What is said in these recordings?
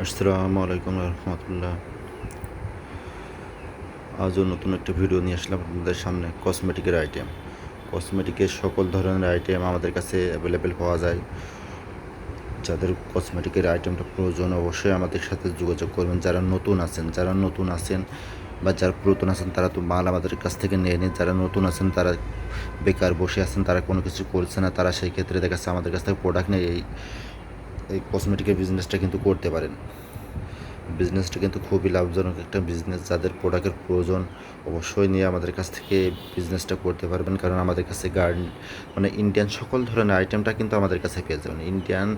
আসসালামু আলাইকুম রহমতুল্লাহ। আজও নতুন একটা ভিডিও নিয়ে আসলাম আপনাদের সামনে, কসমেটিকের আইটেম কসমেটিকের সকল ধরনের আইটেম আমাদের কাছে অ্যাভেলেবেল পাওয়া যায়। যাদের কসমেটিকের আইটেমটা প্রয়োজন অবশ্যই আমাদের সাথে যোগাযোগ করবেন। যারা নতুন আছেন, যারা নতুন আছেন বা যারা পুরাতন আছেন, তারা তো মাল আমাদের কাছ থেকে নিয়ে নিন। যারা নতুন আছেন, তারা বেকার বসে আছেন, তারা কোনো কিছু করছে না, তারা সেই ক্ষেত্রে দেখা যাচ্ছে আমাদের কাছ থেকে প্রোডাক্ট নেই। এই এই কসমেটিকের বিজনেসটা কিন্তু করতে পারেন। বিজনেসটা কিন্তু খুবই লাভজনক একটা বিজনেস যাদের প্রোডাক্টের প্রয়োজন অবশ্যই নিয়ে আমাদের কাছ থেকে বিজনেসটা করতে পারবেন। কারণ আমাদের কাছে গার্ড মানে ইন্ডিয়ান সকল ধরনের আইটেমটা কিন্তু আমাদের কাছে পেয়ে যাবেন। ইন্ডিয়ান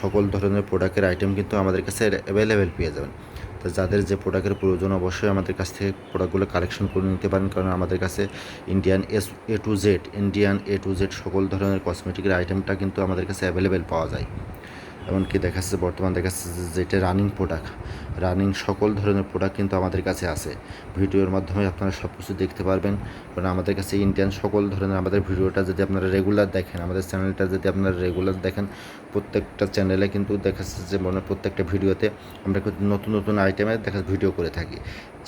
সকল ধরনের প্রোডাক্টের আইটেম কিন্তু আমাদের কাছে অ্যাভেলেবেল পেয়ে যাবেন। তো যাদের যে প্রোডাক্টের প্রয়োজন অবশ্যই আমাদের কাছ থেকে প্রোডাক্টগুলো কালেকশন করে নিতে পারেন। কারণ আমাদের কাছে Indian S A to Z Indian A to Z সকল ধরনের কসমেটিকের আইটেমটা কিন্তু আমাদের কাছে অ্যাভেলেবেল পাওয়া যায়। এমনকি দেখা যাচ্ছে বর্তমান দেখা যাচ্ছে যেটা রানিং প্রোডাক্ট রানিং সকল ধরনের প্রোডাক্ট কিন্তু আমাদের কাছে আছে। ভিডিওর মাধ্যমে আপনারা সব কিছু দেখতে পারবেন। কারণ আমাদের কাছে ইন্ডিয়ান সকল ধরনের আমাদের ভিডিওটা যদি আপনারা রেগুলার দেখেন, আমাদের চ্যানেলটা যদি আপনারা রেগুলার দেখেন, প্রত্যেকটা চ্যানেলে কিন্তু দেখা যাচ্ছে যে, মনে প্রত্যেকটা ভিডিওতে আমরা কিন্তু নতুন নতুন আইটেমে দেখা ভিডিও করে থাকি।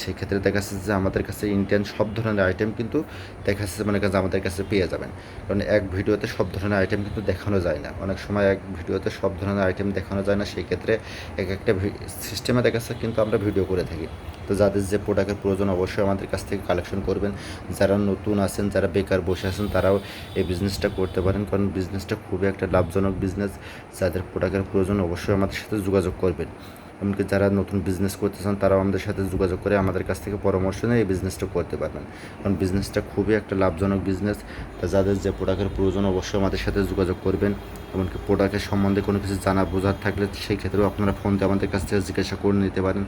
সেই ক্ষেত্রে দেখা যাচ্ছে যে, আমাদের কাছে ইন্ডিয়ান সব ধরনের আইটেম কিন্তু দেখা যাচ্ছে মানে কাছে আমাদের কাছে পেয়ে যাবেন। কারণ এক ভিডিওতে সব ধরনের আইটেম কিন্তু দেখানো যায় না। অনেক সময় এক ভিডিওতে সব ধরনের আইটেম দেখানো যায় না, সেই ক্ষেত্রে এক একটা সিস্টেমে দেখা যাচ্ছে কিন্তু আমরা ভিডিও করে থাকি। তো যাদের যে প্রোডাক্টের প্রয়োজন অবশ্যই আমাদের কাছ থেকে কালেকশন করবেন। যারা নতুন আছেন, যারা বেকার বসে আছেন, তারাও এই বিজনেসটা করতে পারেন। কারণ বিজনেসটা খুবই একটা লাভজনক বিজনেস যাদের প্রোডাক্টের প্রয়োজন অবশ্যই আমাদের সাথে যোগাযোগ করবেন। এমনকি যারা নতুন বিজনেস করতে চান, তারাও আমাদের সাথে যোগাযোগ করে আমাদের কাছ থেকে পরামর্শ নিয়ে এই বিজনেসটা করতে পারবেন। কারণ বিজনেসটা খুবই একটা লাভজনক বিজনেস যাদের যে প্রোডাক্টের প্রয়োজন, অবশ্যই আমাদের সাথে যোগাযোগ করবেন। এমনকি প্রোডাক্টের সম্বন্ধে কোনো কিছু জানা, বোঝার থাকলে সেই ক্ষেত্রেও আপনারা ফোন দিয়ে আমাদের কাছ থেকে জিজ্ঞাসা করে নিতে পারেন।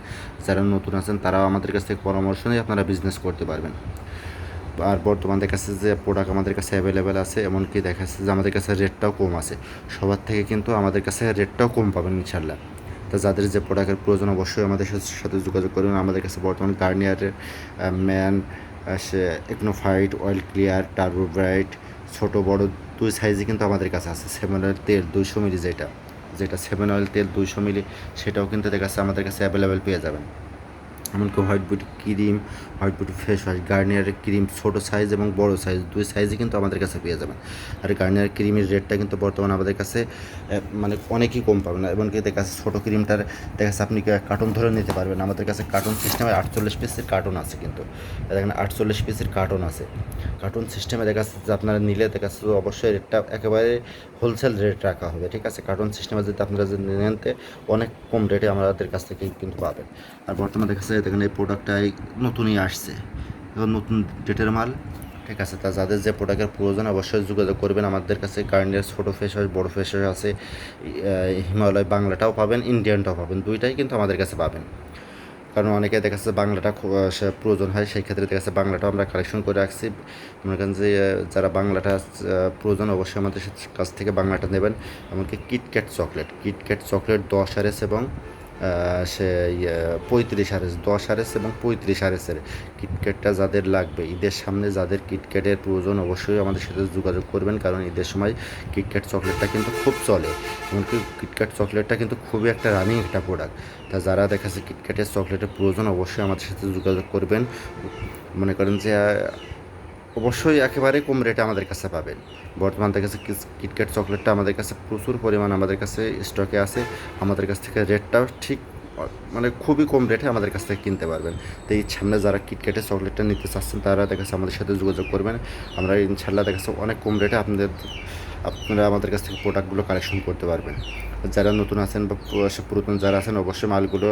যারা নতুন আছেন, তারাও আমাদের কাছ থেকে পরামর্শ নিয়ে আপনারা বিজনেস করতে পারবেন। আর বর্তমান দেখা যাচ্ছে যে প্রোডাক্ট আমাদের কাছে অ্যাভেলেবেল আছে। এমনকি দেখা যাচ্ছে যে আমাদের কাছে রেটটাও কম আছে। সবার থেকে কিন্তু আমাদের কাছে রেটটাও কম পাবেন ইনশাল্লাহ তা যাদের যে প্রোডাক্টের প্রয়োজন অবশ্যই আমাদের সাথে যোগাযোগ করুন আমাদের কাছে বর্তমান গার্নিয়ারের ম্যান সে AcnoFight oil clear turbo bright ছোটো, বড় দুই সাইজে কিন্তু আমাদের কাছে আছে। সেভেন অয়েল তেল দুইশো মিলি যেটা। যেটা সেভেন অয়েল তেল দুইশো মিলি, সেটাও কিন্তু যাচ্ছে আমাদের কাছে অ্যাভেলেবেল পেয়ে যাবেন। এমনকি white beauty cream white beauty face wash গার্নিয়ারের cream, ছোটো সাইজ এবং বড় সাইজ দুই সাইজই কিন্তু আমাদের কাছে পেয়ে যাবেন। আর গার্নিয়ার ক্রিমের রেটটা কিন্তু বর্তমানে আমাদের কাছে মানে অনেকই কম পাবেন। এমনকি দেখা যাচ্ছে ছোটো ক্রিমটার দেখা যাচ্ছে আপনি কার্টন ধরে নিতে পারবেন। আমাদের কাছে কার্টন সিস্টেমে আটচল্লিশ পিসের কার্টন আছে কিন্তু। দেখেন, আটচল্লিশ পিসের কার্টন আছে। কার্টন সিস্টেমে দেখা যাচ্ছে আপনারা নিলে দেখা যাচ্ছে অবশ্যই রেটটা একেবারে হোলসেল রেট রাখা হবে, ঠিক আছে? কার্টন সিস্টেমে যদি আপনারা যদি নেনতে অনেক কম রেটে আমাদের কাছ থেকে কিন্তু পাবেন। আর বর্তমানে দেখা যাচ্ছে দেখেন এই প্রোডাক্টটাই নতুনই আসছে। এখন নতুন ডেটের মাল, ঠিক আছে? তা যাদের যে প্রোডাক্টের প্রয়োজন, অবশ্যই যোগাযোগ করবেন। আমাদের কাছে কারেন্টের ছোটো ফেস ওয়াশ বড়ো ফেস ওয়াশ আছে হিমালয় বাংলাটাও পাবেন ইন্ডিয়ানটাও পাবেন। দুইটাই কিন্তু আমাদের কাছে পাবেন। কারণ অনেকে দেখা যাচ্ছে বাংলাটা প্রয়োজন হয়, সেই ক্ষেত্রে দেখা যাচ্ছে বাংলাটাও আমরা কালেকশন করে রাখছি। মনে করেন যে, যারা বাংলাটা প্রয়োজন, অবশ্যই আমাদের কাছ থেকে বাংলাটা নেবেন। এমনকি কিটক্যাট চকলেট কিটক্যাট চকলেট দশ আর এস এবং সে পঁয়ত্রিশ আরেস দশ আরেস এবং পঁয়ত্রিশ আরেসের কিটক্যাটটা যাদের লাগবে, ঈদের সামনে যাদের কিটক্যাটের প্রয়োজন অবশ্যই আমাদের সাথে যোগাযোগ করবেন, কারণ ঈদের সময় কিটক্যাট চকলেটটা কিন্তু খুব চলে, এমনকি কিটক্যাট চকলেটটা কিন্তু খুবই একটা রানিং একটা প্রোডাক্ট তা যারা দেখাচ্ছে কিটক্যাটের চকলেটের প্রয়োজন অবশ্যই আমাদের সাথে যোগাযোগ করবেন। মনে করেন যে অবশ্যই একেবারে কম রেটে আমাদের কাছে পাবেন। বর্তমান যাচ্ছে কিটক্যাট চকলেটটা আমাদের কাছে প্রচুর পরিমাণ আমাদের কাছে স্টকে আছে। আমাদের কাছ থেকে রেটটাও ঠিক মানে খুবই কম রেটে আমাদের কাছ থেকে কিনতে পারবেন। তো এই সামনে যারা কিটক্যাটের চকলেটটা নিতে চাচ্ছেন, তারা দেখা আমাদের সাথে যোগাযোগ করবেন। আমরা ইনশাল্লাহ দেখা অনেক কম রেটে আপনাদের, আপনারা আমাদের কাছ থেকে প্রোডাক্টগুলো কালেকশন করতে পারবেন। যারা নতুন আছেন বা পুরাতন যারা আছেন, অবশ্যই মালগুলো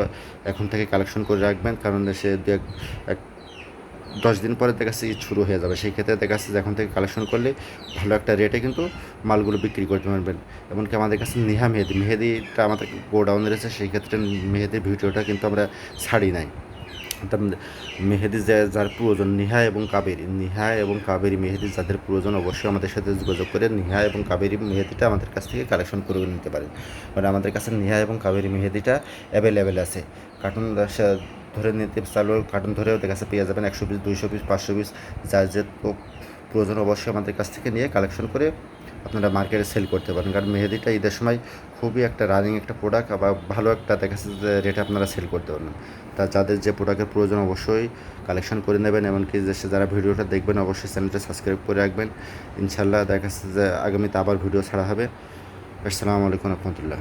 এখন থেকে কালেকশন করে রাখবেন। কারণ সে এক দশ দিন পরে দেখা যাচ্ছে শুরু হয়ে যাবে। সেই ক্ষেত্রে দেখা যাচ্ছে যে এখন থেকে কালেকশন করলে ভালো একটা রেটে কিন্তু মালগুলো বিক্রি করতে পারবেন। এমনকি আমাদের কাছে নেহা মেহেদি, মেহেদিটা আমাদের গোডাউনে রয়েছে, সেই ক্ষেত্রে মেহেদির ভিডিওটা কিন্তু আমরা ছাড়ি নাই। মেহেদি যার প্রয়োজন, নিহা এবং কাবেরি। নিহা এবং কাবেরি মেহেদি যাদের প্রয়োজন, অবশ্যই আমাদের সাথে যোগাযোগ করে নিহা এবং কাবেরি মেহেদিটা আমাদের কাছ থেকে কালেকশন করে নিতে পারেন। মানে আমাদের কাছে নিহা এবং কাবেরি মেহেদিটা অ্যাভেলেবেল আছে। কার্টুন ধরে নিতে চালু কার্টুন ধরেও দেখা যাচ্ছে পেয়ে যাবেন একশো পিস, দুইশো পিস, পাঁচশো পিস যার যে প্রয়োজন অবশ্যই আমাদের কাছ থেকে নিয়ে কালেকশন করে আপনারা মার্কেটে সেল করতে পারেন। কারণ মেহেদিটা ঈদের সময় খুবই একটা রানিং একটা প্রোডাক্ট আবার ভালো একটা দেখা যাচ্ছে যে রেটে আপনারা সেল করতে পারবেন। তা যাদের যে প্রোডাক্টের প্রয়োজন অবশ্যই কালেকশন করে নেবেন, এমনকি সে যারা ভিডিওটা দেখবেন অবশ্যই চ্যানেলটা সাবস্ক্রাইব করে রাখবেন। ইনশাল্লাহ দেখা যাচ্ছে যে আগামীতে আবার ভিডিও ছাড়া হবে। আসসালামু আলাইকুম রহমতুল্লাহ।